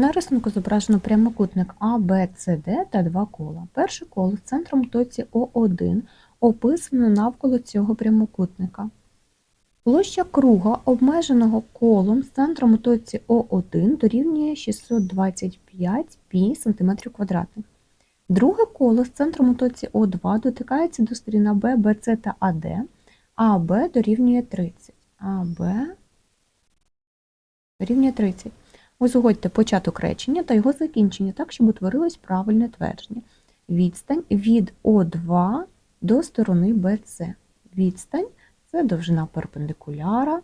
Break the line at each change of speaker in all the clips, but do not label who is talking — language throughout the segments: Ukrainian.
На рисунку зображено прямокутник А, та два кола. Перше коло з центром точці О1 описано навколо цього прямокутника. Площа круга, обмеженого колом з центром точці О1 дорівнює 625 пі см квадратних. Друге коло з центром точці О2 дотикається до сторін АБ, БЦ та АД, АБ дорівнює 30. АБ дорівнює 30. Узгодьте початок речення та його закінчення так, щоб утворилось правильне твердження. Відстань від О2 до сторони BC. Відстань це довжина перпендикуляра.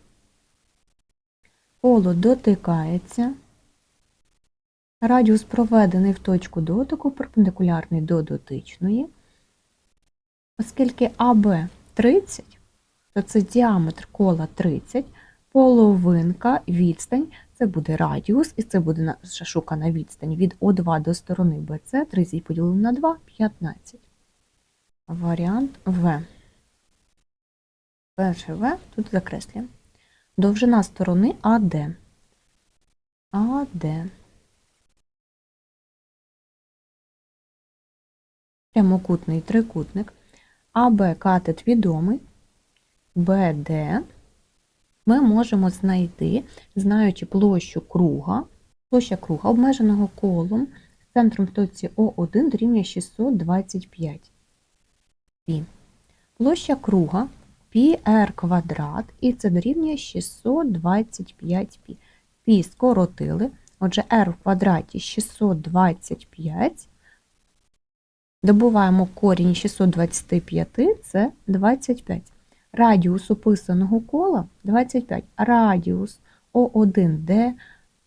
Коло дотикається. Радіус проведений в точку дотику перпендикулярний до дотичної. Оскільки АБ 30, то це діаметр кола 30, половинка, відстань, це буде радіус, і це буде наша шукана відстань від О2 до сторони BC, 30 поділено на 2, 15. Варіант В. Перше В тут закреслюємо. Довжина сторони АД. АД. Прямокутний трикутник. АБ катет відомий. БД ми можемо знайти, знаючи площу круга, площа круга обмеженого колом з центром в точці О1 дорівнює 625 пі. Площа круга πr квадрат, і це дорівнює 625 пі. Пі скоротили, отже, r в квадраті 625. Добуваємо корінь 625, це 25. Радіус описаного кола 25. Радіус О1Д,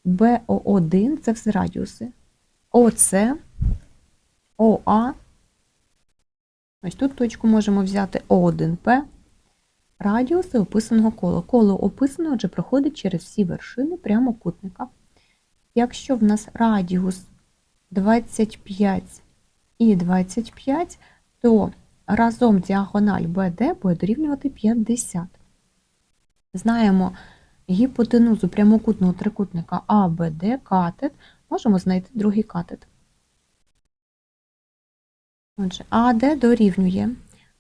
БО1 це все радіуси. ОС, ОА. Ось тут точку можемо взяти О1П. Радіуси описаного кола. Коло описане, отже, проходить через всі вершини прямокутника. Якщо в нас радіус 25 і 25, то разом діагональ BD буде дорівнювати 50. Знаємо гіпотенузу прямокутного трикутника ABD катет, можемо знайти другий катет. Отже, АД дорівнює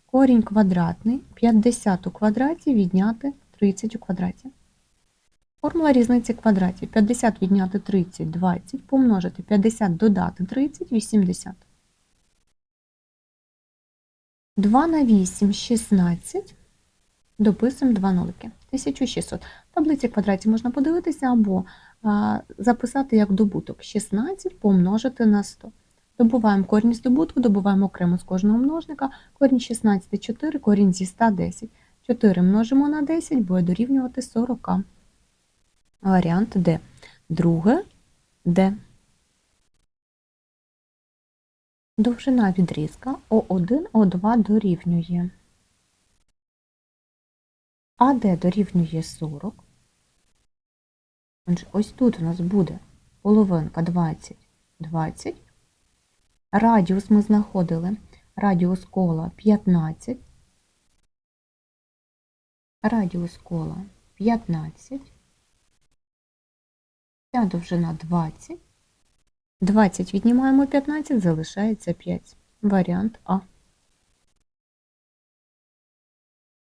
корінь квадратний 50 у квадраті відняти 30 у квадраті. Формула різниці квадратів 50 відняти 30 20, помножити 50 додати 30 80. 2 на 8 16. Дописуємо 2 нолики. 1600. В таблиці квадратів можна подивитися або записати як добуток 16 помножити на 100. Добуваємо корінь з добутку, добуваємо окремо з кожного множника. Корінь 16 4, корінь зі 100 10. 4 множимо на 10, буде дорівнювати 40. Варіант Д. Друге Д. Довжина відрізка О1, О2 дорівнює. АД дорівнює 40. Отже, ось тут у нас буде половинка 20, 20. Радіус ми знаходили. Радіус кола 15. Радіус кола 15. Ця довжина 20. 20 віднімаємо 15, залишається 5. Варіант А.